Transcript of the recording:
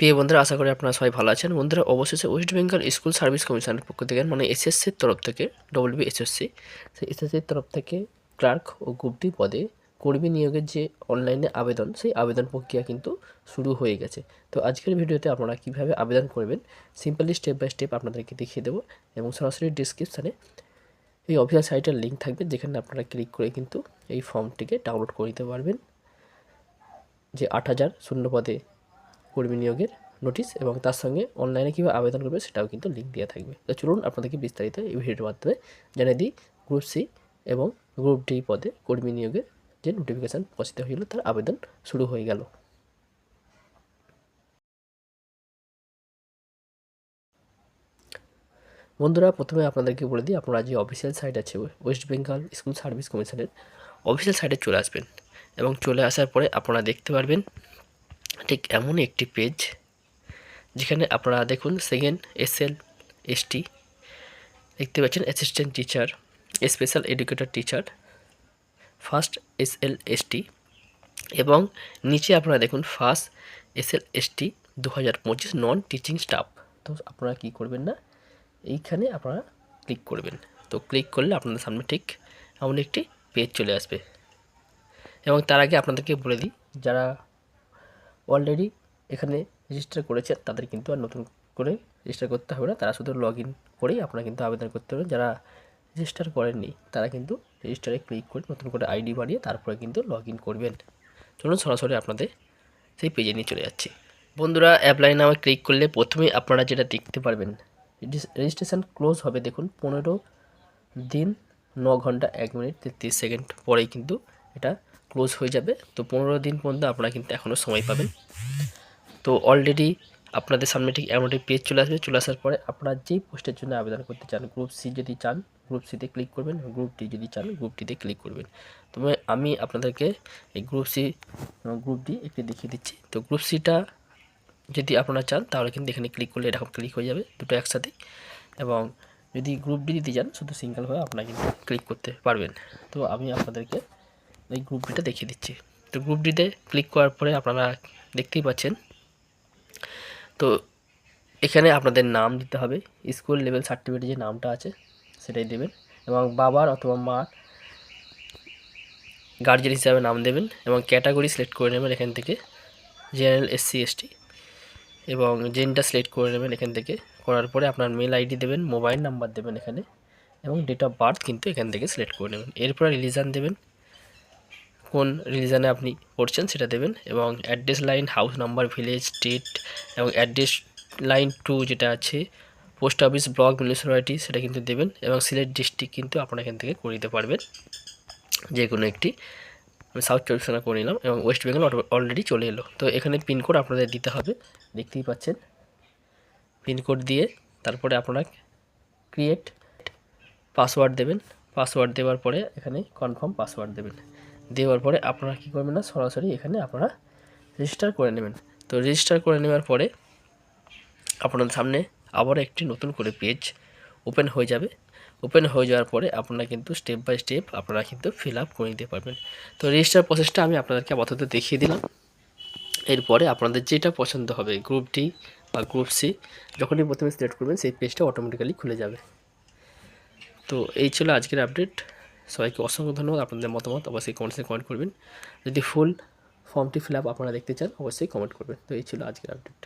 প্রিয় বন্ধুরা, আশা করি আপনারা সবাই ভালো আছেন। বন্ধুরা, অবশেষে ওয়েস্ট বেঙ্গল স্কুল সার্ভিস কমিশনের পক্ষ থেকে মানে এসএসসির তরফ থেকে ডব্লিউবি এসএসসি সেই এসএসসির তরফ থেকে ক্লার্ক ও গ্রুপটি পদে কর্মী নিয়োগের যে অনলাইনে আবেদন, সেই আবেদন প্রক্রিয়া কিন্তু শুরু হয়ে গেছে। তো আজকের ভিডিওতে আপনারা কীভাবে আবেদন করবেন সিম্পলি স্টেপ বাই স্টেপ আপনাদেরকে দেখিয়ে দেবো এবং সরাসরি ডিসক্রিপশানে এই অফিসিয়াল সাইটের লিঙ্ক থাকবে, যেখানে আপনারা ক্লিক করে কিন্তু এই ফর্মটিকে ডাউনলোড করে নিতে পারবেন। যে আট হাজার শূন্য পদে কর্মী নিয়োগের নোটিশ এবং তার সঙ্গে অনলাইনে কীভাবে আবেদন করবে সেটাও কিন্তু লিঙ্ক দেওয়া থাকবে। তো চলুন আপনাদেরকে বিস্তারিত এই ভিডিওর মাধ্যমে জানিয়ে দিই গ্রুপ সি এবং গ্রুপ ডি পদে কর্মী নিয়োগের যে নোটিফিকেশান প্রকাশিত হয়েছিল তার আবেদন শুরু হয়ে গেল। বন্ধুরা, প্রথমে আপনাদেরকে বলে দিই, আপনারা যে অফিসিয়াল সাইট আছে ওয়েস্ট বেঙ্গল স্কুল সার্ভিস কমিশনের অফিসিয়াল সাইটে চলে আসবেন এবং চলে আসার পরে আপনারা দেখতে পারবেন ঠিক এমন একটি পেজ যেখানে আপনারা দেখুন সেকেন্ড এস এল এসটি দেখতে পাচ্ছেন assistant teacher special educator teacher first S L S T এবং নিচে আপনারা দেখুন ফার্স্ট এস এল এসটি দু হাজার পঁচিশ নন টিচিং স্টাফ তো আপনারা কী করবেন না? এইখানে আপনারা ক্লিক করবেন। তো ক্লিক করলে আপনাদের সামনে ঠিক এমন একটি পেজ চলে আসবে। এবং তার আগে আপনাদেরকে বলে দিই, যারা অলরেডি এখানে রেজিস্টার করেছেন তাদের কিন্তু আর নতুন করে রেজিস্টার করতে হবে না। তারা শুধু লগ ইন করেই আপনারা কিন্তু আবেদন করতে পারবেন। যারা রেজিস্টার করেননি, তারা কিন্তু রেজিস্টারে ক্লিক করে নতুন করে আইডি বাড়িয়ে তারপরে কিন্তু লগ ইন করবেন। চলুন সরাসরি আপনাদের সেই পেজে নিয়ে চলে যাচ্ছি। বন্ধুরা অ্যাপ্লাই নামে ক্লিক করলে প্রথমে আপনারা যেটা দেখতে পারবেন রেজিস্ট্রেশন ক্লোজ হবে দেখুন, পনেরো দিন, ন ঘণ্টা, এক মিনিট, তেত্রিশ সেকেন্ড পরেই কিন্তু এটা ক্লোজ হয়ে যাবে। তো পনেরো দিন পর্যন্ত আপনারা কিন্তু এখনও সময় পাবেন। তো অলরেডি আপনাদের সামনে ঠিক একটি পেজ চলে আসবে। চলে আসার পরে আপনারা যেই পোস্টের জন্য আবেদন করতে চান গ্রুপ সি যদি চান গ্রুপ সিতে ক্লিক করবেন গ্রুপ ডি যদি চান গ্রুপ ডিতে ক্লিক করবেন। তবে আমি আপনাদেরকে এই গ্রুপ সি গ্রুপ ডি একটি দেখিয়ে দিচ্ছি। তো গ্রুপ সিটা যদি আপনারা চান, তাহলে কিন্তু এখানে ক্লিক করলে এরকম ক্লিক হয়ে যাবে দুটো একসাথে। এবং যদি গ্রুপ ডি দিতে চান, শুধু সিঙ্গেল হয়ে আপনারা কিন্তু ক্লিক করতে পারবেন। তো আমি আপনাদেরকে এই গ্রুপ ডিটা দেখিয়ে দিচ্ছি। তো গ্রুপ ডিতে ক্লিক করার পরে আপনারা দেখতেই পাচ্ছেন। তো এখানে আপনাদের নাম দিতে হবে। স্কুল লেভেল সার্টিফিকেটে যে নামটা আছে, সেটাই দেবেন এবং বাবার অথবা মার গার্জেন হিসাবে নাম দেবেন এবং ক্যাটাগরি সিলেক্ট করে নেবেন এখান থেকে জেনারেল এসসি এসটি এবং জেনটা সিলেক্ট করে নেবেন এখান থেকে। করার পরে আপনার মেল আইডি দেবেন মোবাইল নাম্বার দেবেন এখানে এবং ডেট অফ বার্থ কিন্তু এখান থেকে সিলেক্ট করে নেবেন। এরপরে রিলিজান দেবেন। কোন রিলিজনে আপনি পড়ছেন সেটা দেবেন এবং address line house number village state এবং অ্যাড্রেস লাইন টু যেটা আছে পোস্ট অফিস ব্লক মিউনিসিপ্যালিটি সেটা কিন্তু দেবেন এবং সিলেট ডিস্ট্রিক্ট কিন্তু আপনারা এখান থেকে করে দিতে পারবেন। যে কোনো একটি। আমি সাউথ চব্বিশ পরগনা করে নিলাম এবং ওয়েস্ট বেঙ্গল অলরেডি চলে এলো। তো এখানে পিনকোড আপনাদের দিতে হবে। দেখতেই পাচ্ছেন। পিনকোড দিয়ে তারপরে আপনারা ক্রিয়েট পাসওয়ার্ড দেবেন। পাসওয়ার্ড দেওয়ার পরে এখানে কনফার্ম পাসওয়ার্ড দেবেন। দেওয়ার পরে আপনারা কী করবেন না, সরাসরি এখানে আপনারা রেজিস্টার করে নেবেন। তো রেজিস্টার করে নেওয়ার পরে আপনার সামনে আবার একটি নতুন করে পেজ ওপেন হয়ে যাবে। ওপেন হয়ে যাওয়ার পরে আপনারা কিন্তু স্টেপ বাই স্টেপ আপনারা কিন্তু ফিল আপ করে নিতে পারবেন। তো রেজিস্টার প্রসেসটা আমি আপনাদেরকে আপাতত দেখিয়ে দিলাম। এরপরে আপনাদের যেটা পছন্দ হবে গ্রুপ ডি বা গ্রুপ সি যখনই প্রথমে সিলেক্ট করবেন, সেই পেজটা অটোমেটিক্যালি খুলে যাবে। তো এই ছিল আজকের আপডেট সবাইকে অসংখ্য ধন্যবাদ আপনাদের মতামত অবশ্যই কমেন্টসে কমেন্ট করবেন। যদি ফুল ফর্মটি ফিল আপ আপনারা দেখতে চান, অবশ্যই কমেন্ট করবেন। তো এই ছিল আজকের আপডেট